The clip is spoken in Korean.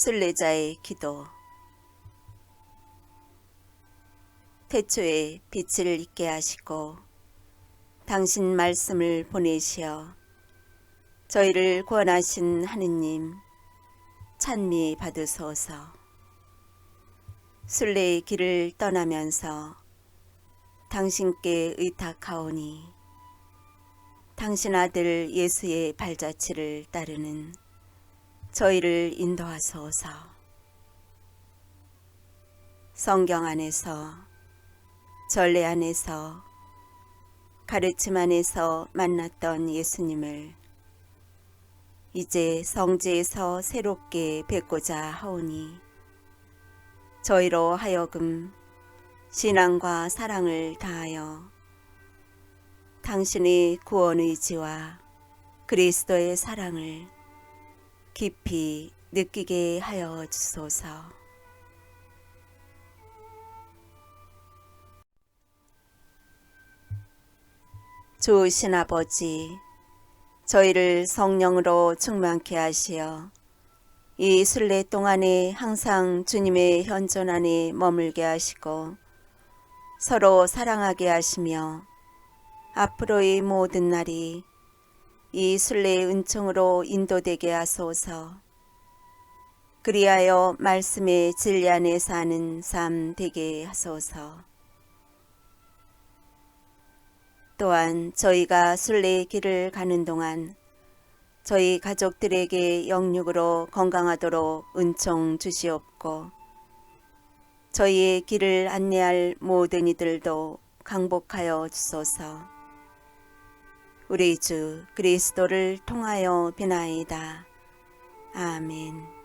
순례자의 기도. 태초에 빛을 있게 하시고 당신 말씀을 보내시어 저희를 구원하신 하느님 찬미 받으소서. 순례의 길을 떠나면서 당신께 의탁하오니 당신 아들 예수의 발자취를 따르는 저희를 인도하소서. 성경 안에서, 전례 안에서, 가르침 안에서 만났던 예수님을 이제 성지에서 새롭게 뵙고자 하오니 저희로 하여금 신앙과 사랑을 다하여 당신의 구원 의지와 그리스도의 사랑을 깊이 느끼게 하여 주소서. 좋으신 아버지, 저희를 성령으로 충만케 하시어 이 순례 동안에 항상 주님의 현존 안에 머물게 하시고 서로 사랑하게 하시며 앞으로의 모든 날이 이 순례의 은총으로 인도되게 하소서. 그리하여 말씀의 진리 안에 사는 삶 되게 하소서. 또한 저희가 순례의 길을 가는 동안 저희 가족들에게 영육으로 건강하도록 은총 주시옵고 저희의 길을 안내할 모든 이들도 강복하여 주소서. 우리 주 그리스도를 통하여 비나이다. 아멘.